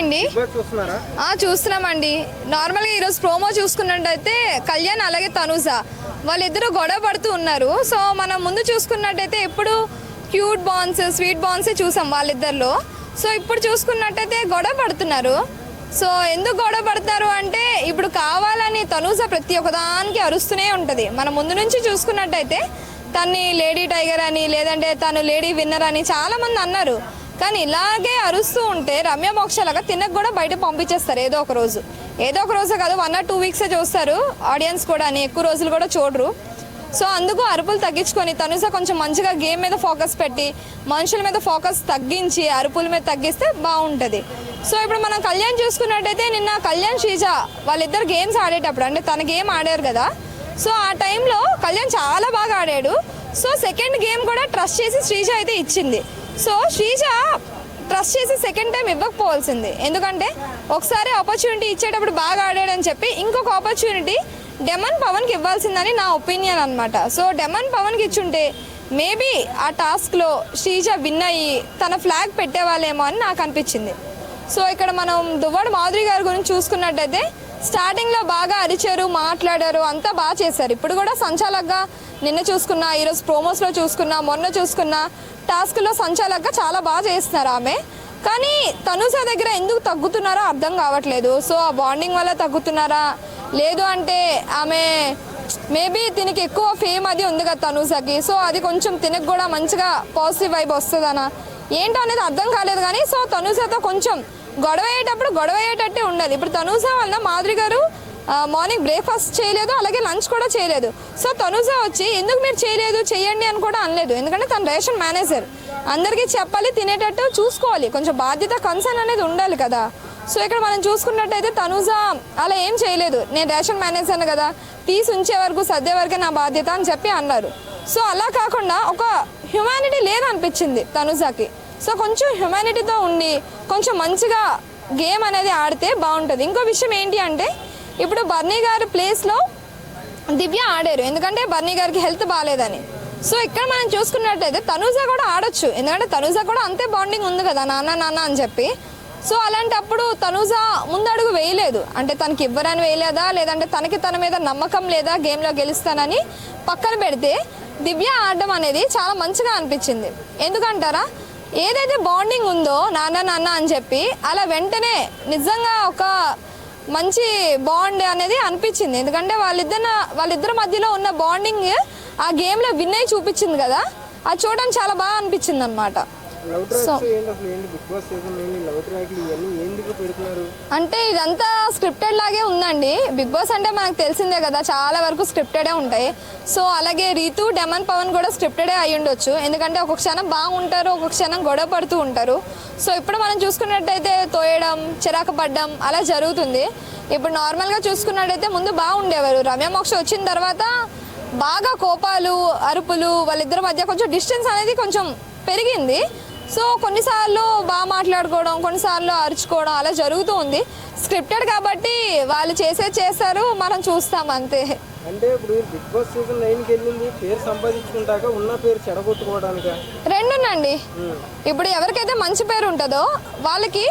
అండి చూస్తున్నామండి. నార్మల్గా ఈరోజు ప్రోమో చూసుకున్నట్టయితే కళ్యాణ్ అలాగే తనుజ వాళ్ళిద్దరూ గొడవ పడుతూ ఉన్నారు. సో మనం ముందు చూసుకున్నట్టయితే ఎప్పుడు క్యూట్ బాన్స్ స్వీట్ బాన్సే చూసాం వాళ్ళిద్దరిలో. సో ఇప్పుడు చూసుకున్నట్టయితే గొడవ పడుతున్నారు. సో ఎందుకు గొడవ పడతారు అంటే ఇప్పుడు కావాలని తనూజ ప్రతి ఒక్కదానికి అరుస్తూనే ఉంటుంది. మనం ముందు నుంచి చూసుకున్నట్టయితే తన్ని లేడీ టైగర్ అని లేదంటే తను లేడీ విన్నర్ అని చాలా మంది అన్నారు. కానీ ఇలాగే అరుస్తూ ఉంటే రమ్య మోక్షలాగా తినకు కూడా బయట పంపించేస్తారు ఏదో ఒక రోజు. ఏదో ఒక రోజు కాదు వన్ ఆర్ టూ వీక్సే చూస్తారు. ఆడియన్స్ కూడా అని ఎక్కువ రోజులు కూడా చూడరు. సో అందుకు అరుపులు తగ్గించుకొని తనుస కొంచెం మంచిగా గేమ్ మీద ఫోకస్ పెట్టి మనుషుల మీద ఫోకస్ తగ్గించి అరుపుల మీద తగ్గిస్తే బాగుంటుంది. సో ఇప్పుడు మనం కళ్యాణ్ చూసుకున్నట్టయితే నిన్న కళ్యాణ్ శ్రీజ వాళ్ళిద్దరు గేమ్స్ ఆడేటప్పుడు అంటే తన గేమ్ ఆడారు కదా. సో ఆ టైంలో కళ్యాణ్ చాలా బాగా ఆడాడు. సో సెకండ్ గేమ్ కూడా ట్రస్ట్ చేసి శ్రీజ అయితే ఇచ్చింది. సో శ్రీజ ట్రస్ట్ చేసి సెకండ్ టైం ఇవ్వకపోవాల్సింది. ఎందుకంటే ఒకసారి ఆపర్చునిటీ ఇచ్చేటప్పుడు బాగా ఆడాడని చెప్పి ఇంకొక ఆపర్చునిటీ డెమన్ పవన్కి ఇవ్వాల్సిందని నా ఒపీనియన్ అనమాట సో డెమన్ పవన్కి ఇచ్చుంటే మేబీ ఆ టాస్క్లో శ్రీజ విన్ అయ్యి తన ఫ్లాగ్ పెట్టేవాళ్ళేమో అని నాకు అనిపించింది. సో ఇక్కడ మనం దువ్వాడు మాధురి గారి గురించి చూసుకున్నట్టయితే స్టార్టింగ్లో బాగా అరిచారు మాట్లాడారు అంతా బాగా చేశారు. ఇప్పుడు కూడా సంచాలక్గా నిన్న చూసుకున్నా ఈరోజు ప్రోమోస్లో చూసుకున్నా మొన్న చూసుకున్నా టాస్క్లో సంచాలక్గా చాలా బాగా చేస్తున్నారు ఆమె. కానీ తనుజ దగ్గర ఎందుకు తగ్గుతున్నారో అర్థం కావట్లేదు. సో ఆ బాండింగ్ వల్ల తగ్గుతున్నారా? లేదు అంటే ఆమె మేబీ దీనికి ఎక్కువ ఫేమ్ అది ఉంది కదా తనూజకి సో అది కొంచెం తినకు కూడా మంచిగా పాజిటివ్ వైబ్ వస్తుందనా? ఏంటో అనేది అర్థం కాలేదు కానీ సో తనూజతో కొంచెం గొడవ అయ్యేటప్పుడు గొడవ అయ్యేటట్టే ఉండాలి ఇప్పుడు తనూజ వల్ల మాధురి గారు మార్నింగ్ బ్రేక్ఫాస్ట్ చేయలేదు అలాగే లంచ్ కూడా చేయలేదు. సో తనూజ వచ్చి ఎందుకు మీరు చేయలేదు? చేయండి అని కూడా అనలేదు. ఎందుకంటే తను రేషన్ మేనేజర్. అందరికీ చెప్పాలి తినేటట్టు చూసుకోవాలి. కొంచెం బాధ్యత కన్సర్న్ అనేది ఉండాలి కదా. సో ఇక్కడ మనం చూసుకున్నట్టయితే తనూజ అలా ఏం చేయలేదు. నేను రేషన్ మేనేజర్ కదా తీసి ఉంచే వరకు సర్దే వరకే నా బాధ్యత అని చెప్పి అన్నారు. సో అలా కాకుండా ఒక హ్యుమానిటీ లేదనిపించింది తనుజాకి సో కొంచెం హ్యుమానిటీతో ఉండి కొంచెం మంచిగా గేమ్ అనేది ఆడితే బాగుంటుంది. ఇంకో విషయం ఏంటి అంటే ఇప్పుడు బర్నీ గారి ప్లేస్లో దివ్య ఆడారు. ఎందుకంటే బర్నీ గారికి హెల్త్ బాగాలేదని. సో ఇక్కడ మనం చూసుకున్నట్టయితే తనూజ కూడా ఆడొచ్చు. ఎందుకంటే తనూజ కూడా అంతే బాండింగ్ ఉంది కదా నాన్న నాన్న అని చెప్పి. సో అలాంటప్పుడు తనూజ ముందడుగు వేయలేదు. అంటే తనకి ఇవ్వరని వేయలేదా? లేదంటే తనకి తన మీద నమ్మకం లేదా గేమ్లో గెలుస్తానని పక్కన పెడితే దివ్య ఆడడం అనేది చాలా మంచిగా అనిపించింది. ఎందుకంటారా? ఏదైతే బాండింగ్ ఉందో నాన్న నాన్న అని చెప్పి అలా వెంటనే నిజంగా ఒక మంచి బాండ్ అనేది అనిపించింది. ఎందుకంటే వాళ్ళిద్దరు వాళ్ళిద్దరి మధ్యలో ఉన్న బాండింగ్ ఆ గేమ్లో విన్ అయి చూపించింది కదా. అది చూడడానికి చాలా బాగా అనిపించింది అనమాట అంటే ఇదంతా స్క్రిప్టెడ్ లాగే ఉందండి. బిగ్ బాస్ అంటే మనకు తెలిసిందే కదా చాలా వరకు స్క్రిప్టెడే ఉంటాయి. సో అలాగే రీతు డెమన్ పవన్ కూడా స్క్రిప్టెడే అయి ఉండొచ్చు. ఎందుకంటే ఒక క్షణం బాగుంటారు ఒక క్షణం గొడవ పడుతూ ఉంటారు. సో ఇప్పుడు మనం చూసుకున్నట్టయితే తోయడం చిరాకు పడ్డం అలా జరుగుతుంది. ఇప్పుడు నార్మల్గా చూసుకున్నట్టయితే ముందు బాగుండేవారు. రమ్య మోక్ష వచ్చిన తర్వాత బాగా కోపాలు అరుపులు వాళ్ళిద్దరి మధ్య కొంచెం డిస్టెన్స్ అనేది కొంచెం పెరిగింది. సో కొన్నిసార్లు బాగా మాట్లాడుకోవడం కొన్నిసార్లు అరుచుకోవడం అలా జరుగుతూ ఉంది. స్క్రిప్టెడ్ కాబట్టి వాళ్ళు చేసేది చేస్తారు మనం చూస్తాం అంతే. అంటే ఇప్పుడు బిగ్ బాస్ సీజన్ నైన్కి వెళ్ళింది పేరు సంపాదించుకుంటాక ఉన్న పేరు చెడగొట్టుకోవడానిక? రెండునండి. ఇప్పుడు ఎవరికైతే మంచి పేరు ఉంటుందో వాళ్ళకి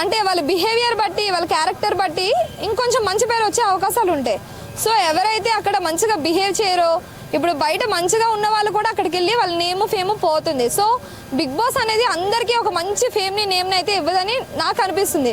అంటే వాళ్ళ బిహేవియర్ బట్టి వాళ్ళ క్యారెక్టర్ బట్టి ఇంకొంచెం మంచి పేరు వచ్చే అవకాశాలు ఉంటాయి సో ఎవరైతే అక్కడ మంచిగా బిహేవ్ చేయరో ఇప్పుడు బయట మంచిగా ఉన్న వాళ్ళు కూడా అక్కడికి వెళ్ళి వాళ్ళ నేమ్ ఫేమ్ పోతుంది. సో బిగ్ బాస్ అనేది అందరికీ ఒక మంచి ఫేమ్ని నేమ్ని అయితే ఇవ్వదని నాకు అనిపిస్తుంది.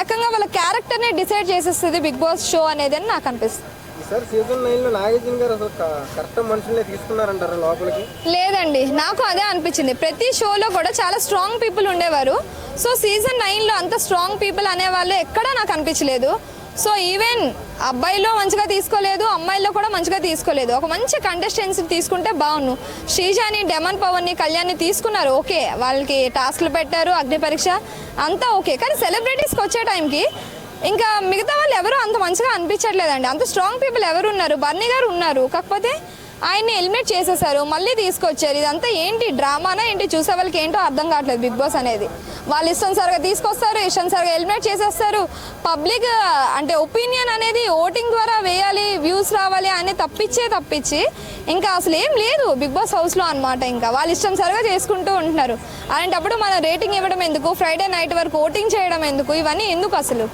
ఏకంగా వాళ్ళ క్యారెక్టర్ని డిసైడ్ చేసేస్తుంది బిగ్ బాస్ షో అనేది అని నాకు అనిపిస్తుంది. ఈసారి సీజన్ నైన్లో నాగార్జున గారు అసలు క- కరెక్ట్ మనుషులే తీసుకున్నారంటారా లోపలికి? లేదండి నాకు అదే అనిపించింది. ప్రతి షోలో కూడా చాలా స్ట్రాంగ్ పీపుల్ ఉండేవారు. సో సీజన్ నైన్లో అంత స్ట్రాంగ్ పీపుల్ అనేవాళ్ళు ఎక్కడా నాకు అనిపించలేదు. సో ఈవెన్ అబ్బాయిలో మంచిగా తీసుకోలేదు అమ్మాయిలో కూడా మంచిగా తీసుకోలేదు. ఒక మంచి కంటెస్టెన్స్ తీసుకుంటే బాగుండు. శ్రీజాని డెమన్ పవన్ని కళ్యాణ్ని తీసుకున్నారు. ఓకే వాళ్ళకి టాస్క్లు పెట్టారు అగ్ని పరీక్ష. అంతా ఓకే. కానీ సెలబ్రిటీస్కి వచ్చే టైంకి ఇంకా మిగతా వాళ్ళు ఎవరు అంత మంచిగా అనిపించట్లేదండి. అంత స్ట్రాంగ్ పీపుల్ ఎవరు ఉన్నారు బర్నీ గారు ఉన్నారు. కాకపోతే ఆయన్ని ఎలిమినేట్ చేసేసారు మళ్ళీ తీసుకొచ్చారు. ఇదంతా ఏంటి? డ్రామానా ఏంటి? చూసే వాళ్ళకి ఏంటో అర్థం కావట్లేదు బిగ్ బాస్ అనేది. వాళ్ళు ఇష్టం సరిగా తీసుకొస్తారు ఇష్టం సరిగా ఎలిమినేట్ చేసేస్తారు. పబ్లిక్ అంటే ఒపీనియన్ అనేది ఓటింగ్ ద్వారా వేయాలి వ్యూస్ రావాలి అని తప్పించే తప్పించి ఇంకా అసలు ఏం లేదు బిగ్ బాస్ హౌస్లో అనమాట ఇంకా. వాళ్ళు ఇష్టం సరిగా చేసుకుంటూ ఉంటున్నారు. అలాంటప్పుడు మన రేటింగ్ ఇవ్వడం ఎందుకు? ఫ్రైడే నైట్ వరకు ఓటింగ్ చేయడం ఎందుకు? ఇవన్నీ ఎందుకు అసలు?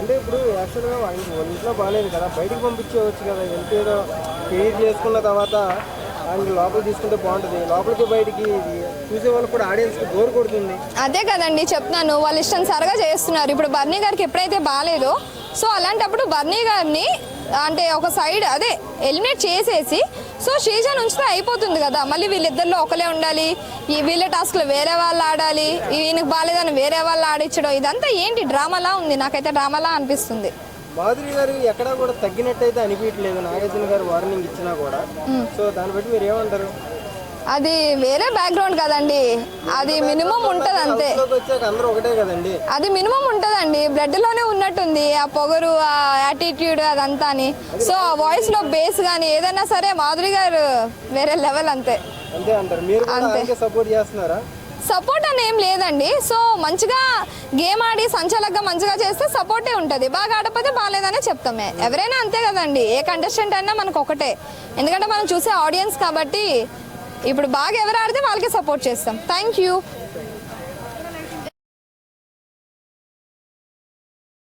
అంటే ఇప్పుడు యాక్చువల్గా ఇంట్లో బాగాలేదు కదా. బయటికి పంపించేవచ్చు కదా. ఎంతేదో ఫీడ్ చేసుకున్న తర్వాత అండ్ లోపల తీసుకుంటే బాగుంటుంది. లోపలికి బయటికి చూసే వాళ్ళు కూడా ఆడియన్స్కి బోర్ కొడుతుంది. అదే కదండి చెప్తున్నాను వాళ్ళ ఇష్టం సరగా చేస్తున్నారు. ఇప్పుడు బర్నీ గారికి ఎప్పుడైతే బాగాలేదో సో అలాంటప్పుడు బర్నీ గారిని అంటే ఒక సైడ్ అదే ఎలిమినేట్ చేసేసి సో శ్రీజాన్ ఉంచితే అయిపోతుంది కదా. మళ్ళీ వీళ్ళిద్దరిలో ఒకలే ఉండాలి ఈ వీళ్ళ టాస్క్లో వేరే వాళ్ళు ఆడాలి ఈయనకు బాగాలేదని వేరే వాళ్ళు ఆడించడం ఇదంతా ఏంటి డ్రామాలా ఉంది? నాకైతే డ్రామాలా అనిపిస్తుంది. మాధురి గారు ఎక్కడా కూడా తగ్గినట్టయితే అనిపించలేదు నాగార్జున గారు వార్నింగ్ ఇచ్చినా కూడా. సో దాన్ని బట్టి మీరు ఏమంటారు? అది వేరే బ్యాక్గ్రౌండ్ కదండి. అది మినిమం ఉంటుంది అంతే అది మినిమం ఉంటుందండి. బ్లడ్లోనే ఉన్నట్టుంది ఆ పొగరు ఆ యాటిట్యూడ్ అదంతా అని. సో ఆ వాయిస్లో బేస్ కానీ ఏదైనా సరే మాధురి గారు వేరే లెవెల్ అంతే. అంతే అంటారు. మీరు ఆయనకే సపోర్ట్ చేస్తున్నారా? సపోర్ట్ అని ఏం లేదండి. సో మంచిగా గేమ్ ఆడి సంచలకంగా మంచిగా చేస్తే సపోర్టే ఉంటుంది. బాగా ఆడకపోతే బాగాలేదనే చెప్తామే ఎవరైనా అంతే కదండి. ఏ కంటెస్టెంట్ అయినా మనకు ఒకటే. ఎందుకంటే మనం చూసే ఆడియన్స్ కాబట్టి ఇప్పుడు బాగా ఎవరు ఆడితే వాళ్ళకే సపోర్ట్ చేస్తాం. Thank you